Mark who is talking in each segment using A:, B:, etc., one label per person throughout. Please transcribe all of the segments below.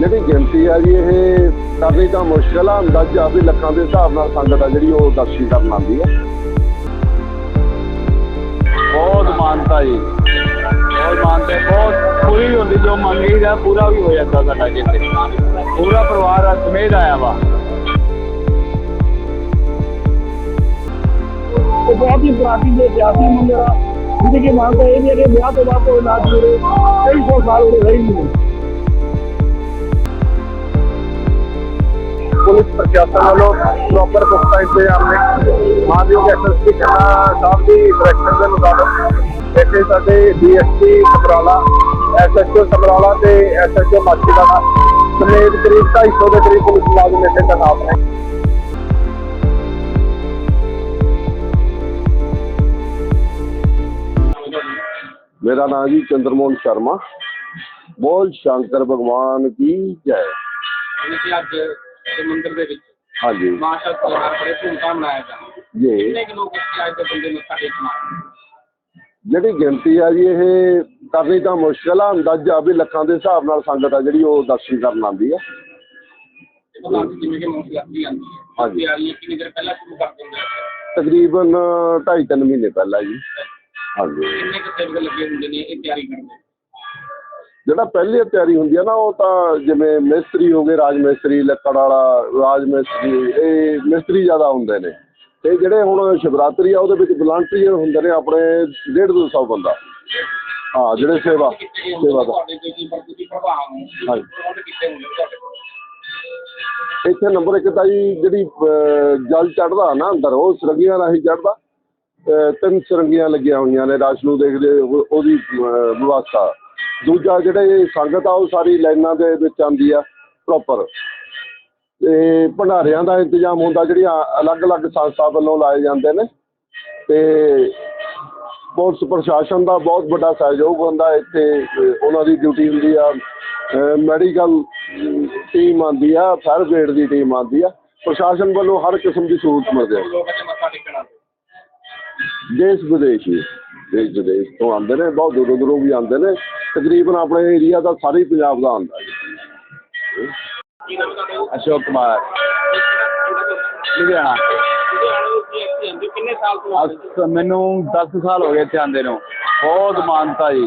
A: ਜਿਹੜੀ ਗਿਣਤੀ ਆ ਜੀ, ਇਹ ਕਰਨੀ ਤਾਂ ਮੁਸ਼ਕਲ ਆ, ਅੰਦਾਜ਼ਾ ਵੀ ਲੱਖਾਂ ਦੇ ਹਿਸਾਬ ਨਾਲ ਸੰਗਤ ਆ ਜਿਹੜੀ ਉਹ ਦਰਸ਼ਨ ਕਰਨ ਆਉਂਦੀ ਹੈ
B: ਬਹੁਤ ਮਾਨਤਾ ਜੀ। ਬਹੁਤ ਮਾਨਤਾ, ਬਹੁਤ ਪੂਰੀ ਹੁੰਦੀ, ਜੋ ਮੰਗੀ ਦਾ ਪੂਰਾ ਵੀ ਹੋ ਜਾਂਦਾ ਸਾਡਾ ਜਿੱਥੇ। ਪੂਰਾ ਪਰਿਵਾਰ ਆ, ਸਮੇਤ ਆਇਆ ਵਾ।
C: ਉਹ ਬਹੁਤ ਹੀ ਪ੍ਰਾਚੀਨ ਤੇ ਇਤਿਹਾਸਿਕ ਮੰਦਿਰ ਆ, ਜਿਹਦੀ ਕਿ ਮਾਨਤਾ ਇਹ ਵੀ ਹੈ ਕਿ ਵਿਆਹ ਤੋਂ ਬਾਅਦ ਕੋਈ ਨਾ ਜੁੜੇ ਕਈ
A: ਪੁਲਿਸ ਪ੍ਰਸ਼ਾਸਨ ਵੱਲੋਂ ਪ੍ਰੋਪਰ ਪੁਖਤਾ ਇੰਤਜ਼ਾਮ ਨੇ। ਮਾਨਯੋਗ ਐਸਐਸਪੀ ਖੰਨਾ ਸਾਹਿਬ ਦੀ ਡਾਇਰੈਕਸ਼ਨ ਦੇ ਮੁਤਾਬਕ ਇੱਥੇ ਸਾਡੇ ਡੀਐਸਪੀ ਸਮਰਾਲਾ ਐਸਐਚਓ ਸਮਰਾਲਾ ਤੇ ਐਸਐਚਓ ਮਾਚੀਵਾਲਾ ਸਮੇਤ ਕਰੀਬ 250 ਦੇ ਕਰੀਬ ਪੁਲਿਸ ਮੁਲਾਜ਼ਮ ਇੱਥੇ ਤੈਨਾਤ ਨੇ। ਮੇਰਾ ਨਾਮ ਜੀ ਚੰਦਰਮੋਹਨ ਸ਼ਰਮਾ। ਬੋਲ ਸ਼ੰਕਰ ਭਗਵਾਨ ਕੀ ਜੈ।
D: ਦੇ ਮੰਦਿਰ ਦੇ ਵਿੱਚ।
A: ਹਾਂਜੀ।
D: ਮਾਸ਼ਾ ਤਿਉਹਾਰ ਬੜੇ ਧੂਮਧਾਮ ਮਨਾਇਆ ਜਾਂਦਾ
A: ਜੀ।
D: ਕਿੰਨੇ ਕੁ ਲੋਕ ਇੱਥੇ ਅੱਜ ਦੇ ਬੰਦੇ ਨੂੰ ਸਾਡੇ ਸਮਾਨ
A: ਜਿਹੜੀ ਗਿਣਤੀ ਆ ਜੀ ਇਹ ਕਰਨੀ ਤਾਂ ਮੁਸ਼ਕਲ ਆ ਅੰਦਾਜ਼ਾ ਵੀ ਲੱਖਾਂ ਦੇ ਹਿਸਾਬ ਨਾਲ ਸੰਗਤ ਆ ਜਿਹੜੀ ਉਹ ਦਰਸ਼ਨ ਕਰਨ ਆਉਂਦੀ ਆ।
D: ਪਤਾ ਨਹੀਂ ਜਿਵੇਂ ਕਿ ਮੌਸਮ ਆਉਂਦੀ ਹੈ
A: ਹਾਂਜੀ।
D: ਤਿਆਰੀ ਕਿੰਨੀ ਦੇਰ ਪਹਿਲਾਂ ਸ਼ੁਰੂ ਕਰ ਦਿੰਦੇ ਆ?
A: ਤਕਰੀਬਨ 2.5-3 ਮਹੀਨੇ ਪਹਿਲਾਂ ਜੀ। ਹਾਂਜੀ।
D: ਕਿੰਨੇ ਕੁ ਸੇਵਕ ਲੱਗੇ ਹੁੰਦੇ ਨੇ ਇਹ ਤਿਆਰੀ ਕਰਨ ਦੇ?
A: ਜਿਹੜਾ ਪਹਿਲੀ ਤਿਆਰੀ ਹੁੰਦੀ ਆ ਨਾ, ਉਹ ਤਾਂ ਜਿਵੇਂ ਮਿਸਤਰੀ ਹੋ ਗਏ, ਰਾਜ ਮਿਸਤਰੀ, ਲੱਕੜ ਵਾਲਾ, ਰਾਜ ਮਿਸਤਰੀ, ਇਹ ਮਿਸਤਰੀ ਜ਼ਿਆਦਾ ਹੁੰਦੇ ਨੇ। ਤੇ ਜਿਹੜੇ ਹੁਣ ਸ਼ਿਵਰਾਤਰੀ ਆ, ਉਹਦੇ ਵਿੱਚ ਵਲੰਟੀਅਰ ਹੁੰਦੇ ਨੇ ਆਪਣੇ 150 ਦੋ ਸੌ ਬੰਦਾ। ਹਾਂ, ਜਿਹੜੇ ਸੇਵਾ ਸੇਵਾ ਦਾ। ਹਾਂਜੀ। ਇੱਥੇ ਨੰਬਰ ਇੱਕ ਤਾਂ ਜੀ ਜਿਹੜੀ ਜਲ ਚੜਦਾ ਨਾ ਅੰਦਰ, ਉਹ ਸਰੰਗੀਆਂ ਰਾਹੀਂ ਚੜਦਾ ਤਿੰਨ ਸਰੰਗੀਆਂ ਲੱਗੀਆਂ ਹੋਈਆਂ ਨੇ ਰਸ਼ ਨੂੰ ਦੇਖਦੇ ਉਹਦੀ ਵਿਵਸਥਾ। ਦੂਜਾ ਜਿਹੜੇ ਸੰਗਤ ਆ ਉਹ ਸਾਰੀ ਲਾਈਨਾਂ ਦੇ ਵਿੱਚ ਆਉਂਦੀ ਆ ਪ੍ਰੋਪਰ ਤੇ ਭੰਡਾਰਿਆਂ ਦਾ ਇੰਤਜ਼ਾਮ ਹੁੰਦਾ ਜਿਹੜੀਆਂ ਅਲੱਗ-ਅਲੱਗ ਸੰਸਥਾ ਵੱਲੋਂ ਲਾਏ ਜਾਂਦੇ ਨੇ। ਤੇ ਪੁਲਿਸ ਪ੍ਰਸ਼ਾਸਨ ਦਾ ਬਹੁਤ ਵੱਡਾ ਸਹਿਯੋਗ ਹੁੰਦਾ ਇੱਥੇ ਉਹਨਾਂ ਦੀ ਡਿਊਟੀ ਹੁੰਦੀ ਆ। ਮੈਡੀਕਲ ਟੀਮ ਆਉਂਦੀ ਆ ਫਾਇਰ ਬ੍ਰਿਗੇਡ ਦੀ ਟੀਮ ਆਉਂਦੀ ਆ। ਪ੍ਰਸ਼ਾਸਨ ਵੱਲੋਂ ਹਰ ਕਿਸਮ ਦੀ ਸਹੂਲਤ ਮਿਲਦੀ ਹੈ ਦੇਸ਼ ਵਿਦੇਸ਼ ਦੇਸ਼ ਵਿਦੇਸ਼ ਤੋਂ ਆਉਂਦੇ ਨੇ ਬਹੁਤ ਦੂਰੋਂ ਦੂਰੋਂ ਵੀ ਆਉਂਦੇ ਨੇ। ਤਕਰੀਬਨ ਆਪਣੇ ਏਰੀਆ ਦਾ ਸਾਰੇ ਪੰਜਾਬ ਦਾ ਆਉਂਦਾ ਜੀ।
B: ਅਸ਼ੋਕ ਕੁਮਾਰ। ਲੁਧਿਆਣਾ।
D: ਕਿੰਨੇ ਸਾਲ ਤੋਂ
B: ਮੈਨੂੰ 10 ਸਾਲ ਹੋ ਗਏ ਇੱਥੇ ਆਂਦੇ ਨੂੰ। ਬਹੁਤ ਮਾਨਤਾ ਜੀ।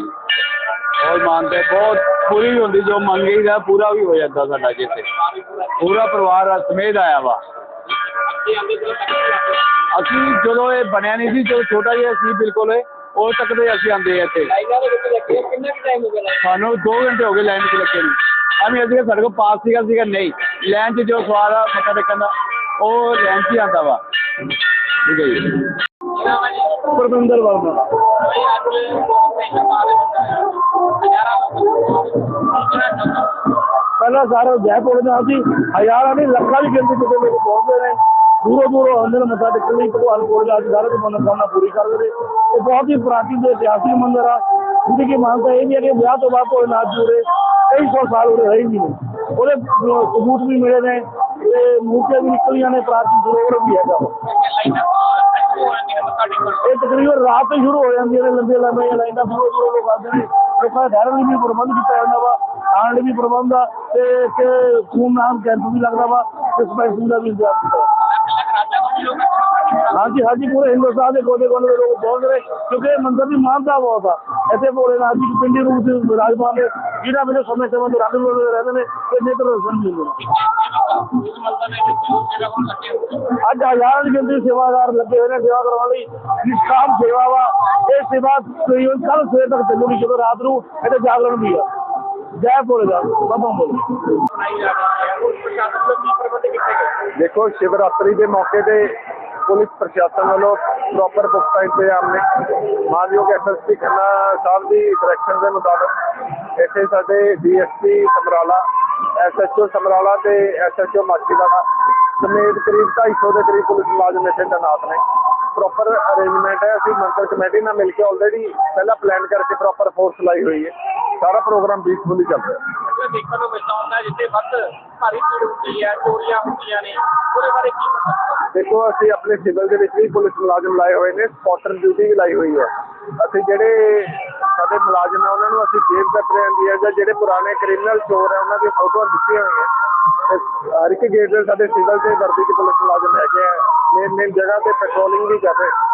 B: ਬਹੁਤ ਮਾਨਤਾ ਬਹੁਤ ਪੂਰੀ ਹੁੰਦੀ ਜੋ ਮੰਗੀ ਦਾ ਪੂਰਾ ਵੀ ਹੋ ਜਾਂਦਾ ਸਾਡਾ ਇੱਥੇ। ਪੂਰਾ ਪਰਿਵਾਰ ਆ ਸਮੇਤ ਆਇਆ ਵਾ। ਅਸੀਂ ਜਦੋਂ ਇਹ ਬਣਿਆ ਨਹੀਂ ਸੀ ਜਦੋਂ ਛੋਟਾ ਜਿਹਾ ਸੀ ਬਿਲਕੁਲ ਇਹ, ਉਦੋਂ ਤੱਕ ਦੇ ਅਸੀਂ ਆਂਦੇ ਆ ਇੱਥੇ।
D: ਲਾਈਨਾਂ ਦੇ ਵਿੱਚ ਲੱਗੇ ਹੋ, ਕਿੰਨਾ ਕੁ ਟਾਈਮ ਹੋ ਗਿਆ ਲਾਈਨ?
B: ਸਾਨੂੰ 2 ਘੰਟੇ ਹੋ ਗਏ ਲਾਈਨ 'ਚ ਲੱਗੇ ਨੂੰ। ਅਸੀਂ ਅਸੀਂ ਸਾਡੇ ਕੋਲ ਪਾਸ ਸੀਗਾ ਸੀਗਾ ਨਹੀਂ। ਲਾਈਨ 'ਚ ਜੋ ਸਵਾਰ ਆ ਮੱਥਾ ਟੇਕਣ ਦਾ ਉਹ ਲਾਈਨ 'ਚ ਹੀ ਆਉਂਦਾ ਵਾ। ਠੀਕ ਹੈ ਜੀ।
C: ਪਰਮਿੰਦਰ ਵਰਮਾ ਪਹਿਲਾਂ ਸਾਰੇ ਜੈਪੁਰ ਦੇ ਅਸੀਂ ਹਜ਼ਾਰਾਂ ਨਹੀਂ ਲੱਖਾਂ ਦੀ ਗਿਣਤੀ ਕਿਤੇ ਲੋਕ ਪਹੁੰਚਦੇ ਨੇ ਦੂਰੋਂ ਦੂਰੋਂ ਆਉਂਦੇ ਨੇ ਮੱਥਾ ਟੇਕਣ ਲਈ ਭਗਵਾਨ ਕੋਲ ਜਾ ਕੇ ਸਾਰੇ ਦੀ ਮਨੋਕਾਮਨਾ ਪੂਰੀ ਕਰਦੇ ਨੇ ਇਹ ਬਹੁਤ ਹੀ ਪ੍ਰਾਚੀਨ ਤੇ ਇਤਿਹਾਸਿਕ ਮੰਦਿਰ ਆ, ਜਿਹਦੀ ਕਿ ਮਾਨਤਾ ਇਹ ਵੀ ਹੈ ਕਿ ਵਿਆਹ ਤੋਂ ਬਾਅਦ ਕੋਈ ਨਾ ਜੁੜੇ ਕਈ ਸੌ ਸਾਲ ਉਰੇ ਰਹੀ ਨੇ। ਉਹਦੇ ਸਬੂਤ ਵੀ ਮਿਲੇ ਨੇ ਤੇ ਮੂਰਤੀਆਂ ਵੀ ਨਿਕਲੀਆਂ ਨੇ, ਪ੍ਰਾਚੀਨ ਸਰੋਵਰ ਵੀ ਹੈਗਾ। ਵਾ। ਇਹ ਤਕਰੀਬਨ ਰਾਤ ਤੋਂ ਸ਼ੁਰੂ ਹੋ ਜਾਂਦੀਆਂ ਨੇ, ਲੰਬੀਆਂ ਲੰਬੀਆਂ ਲਾਈਨਾਂ ਦੂਰੋਂ ਦੂਰੋਂ ਲੋਕ ਆਉਂਦੇ ਨੇ। ਲੋਕਾਂ ਦਾ ਠਹਿਰਨ ਲਈ ਵੀ ਪ੍ਰਬੰਧ ਕੀਤਾ ਜਾਂਦਾ ਵਾ, ਆਉਣ ਲਈ ਵੀ ਪ੍ਰਬੰਧ ਆ ਤੇ ਇੱਕ ਨਾਮ ਕੈਂਪ ਵੀ ਲੱਗਦਾ ਵਾ ਤੇ ਸਪੈਸ਼ਲ ਦਾ ਵੀ ਇੰਤਜ਼ਾਮ ਕੀਤਾ ਹਾਂਜੀ ਹਾਂਜੀ ਪੂਰੇ ਹਿੰਦੁਸਤਾਨ ਦੇ ਕੋਨੇ ਕੋਨੇ ਦੇ ਲੋਕ ਪਹੁੰਚ ਰਹੇ ਕਿਉਂਕਿ ਇਹ ਮੰਦਿਰ ਦੀ ਮਾਨਤਾ ਬਹੁਤ ਆ। ਇੱਥੇ ਭੋਲੇਨਾਥ ਜੀ ਪਿੰਡੀ ਰੂਪ ਦੇ ਵਿਰਾਜਮਾਨ ਨੇ ਜਿਹਨਾਂ ਵਿੱਚ ਸਮੇਂ ਸਮੇਂ ਤੋਂ ਰੰਗ ਬਦਲਦੇ ਰਹਿੰਦੇ ਨੇ ਤੇ ਨੇਤਰ ਰੋਸ਼ਨ ਵੀ ਹੁੰਦੇ ਨੇ। ਅੱਜ ਹਜ਼ਾਰਾਂ ਦੀ ਗਿਣਤੀ ਸੇਵਾਦਾਰ ਲੱਗੇ ਹੋਏ ਨੇ ਸੇਵਾ ਕਰਵਾਉਣ ਲਈ। ਨਿਸ਼ਕਾਮ ਸੇਵਾ ਵਾ ਇਹ ਸੇਵਾ ਤਕਰੀਬਨ ਕੱਲ ਸਵੇਰ ਤੱਕ ਚੱਲੂਗੀ ਜਦੋਂ ਰਾਤ ਨੂੰ ਇੱਥੇ ਜਾਗਰਣ ਵੀ ਆ। ਜੈ ਭੋਲੇਨਾਥ ਬਾਬਾ ਬੋਲੇ
A: ਦੇਖੋ ਸ਼ਿਵਰਾਤਰੀ ਦੇ ਮੌਕੇ ਤੇ ਪੁਲਿਸ ਪ੍ਰਸ਼ਾਸਨ ਵੱਲੋਂ ਪ੍ਰੋਪਰ ਪੁਖਤਾ ਇੰਤਜ਼ਾਮ ਨੇ। ਮਾਨਯੋਗ ਐਸਐਸਪੀ ਖੰਨਾ ਸਾਹਿਬ ਦੀ ਡਾਇਰੈਕਸ਼ਨ ਦੇ ਮੁਤਾਬਕ ਇੱਥੇ ਸਾਡੇ ਡੀਐਸਪੀ ਸਮਰਾਲਾ ਐਸਐਚਓ ਸਮਰਾਲਾ ਤੇ ਐਸਐਚਓ ਮਾਚੀਵਾਲਾ ਸਮੇਤ ਕਰੀਬ 250 ਦੇ ਕਰੀਬ ਪੁਲਿਸ ਮੁਲਾਜ਼ਮ ਇੱਥੇ ਤੈਨਾਤ ਨੇ। ਪ੍ਰੋਪਰ ਅਰੇਂਜਮੈਂਟ ਹੈ, ਅਸੀਂ ਮੰਤਰ ਕਮੇਟੀ ਨਾਲ ਮਿਲ ਕੇ ਆਲਰੇਡੀ ਪਹਿਲਾਂ ਪਲਾਨ ਕਰਕੇ ਪ੍ਰੋਪਰ ਫੋਰਸ ਲਾਈ ਹੋਈ ਹੈ। ਸਾਰਾ ਪ੍ਰੋਗਰਾਮ ਪੀਸਫੁਲੀ ਚੱਲ ਰਿਹਾ
D: ਅਕਸਰ ਦੇਖਣ ਨੂੰ ਮਿਲਦਾ ਹੁੰਦਾ ਜਿੱਥੇ ਵੱਧ ਭਾਰੀ ਭੀੜ ਹੁੰਦੀ ਹੈ, ਚੋਰੀਆਂ ਹੁੰਦੀਆਂ ਨੇ, ਉਹਦੇ ਬਾਰੇ ਕੀ
E: ਦੇਖੋ, ਅਸੀਂ ਆਪਣੇ ਸਿਵਲ ਦੇ ਵਿੱਚ ਵੀ ਪੁਲਿਸ ਮੁਲਾਜ਼ਮ ਲਾਏ ਹੋਏ ਨੇ, ਸਪੌਟਰ ਡਿਊਟੀ ਵੀ ਲਾਈ ਹੋਈ ਹੈ। ਅਸੀਂ ਜਿਹੜੇ ਸਾਡੇ ਮੁਲਾਜ਼ਮ ਹੈ, ਉਹਨਾਂ ਨੂੰ ਅਸੀਂ ਜੇਬ ਕਤਰਿਆਂ ਦੀਆਂ ਜਾਂ ਜਿਹੜੇ ਪੁਰਾਣੇ ਕ੍ਰਿਮੀਨਲ ਚੋਰ ਹੈ, ਉਹਨਾਂ ਦੀ ਫੋਟੋਆਂ ਦਿੱਤੀਆਂ ਹੋਈਆਂ ਹਰ ਇੱਕ ਗੇਟ ਦੇ ਸਾਡੇ ਸਿਵਲ ਤੇ ਵਰਦੀ ਦੇ ਪੁਲਿਸ ਮੁਲਾਜ਼ਮ ਹੈਗੇ ਆ ਮੇਨ ਮੇਨ ਜਗ੍ਹਾ ਤੇ ਪੈਟਰੋਲਿੰਗ ਵੀ ਕਰ ਰਹੇ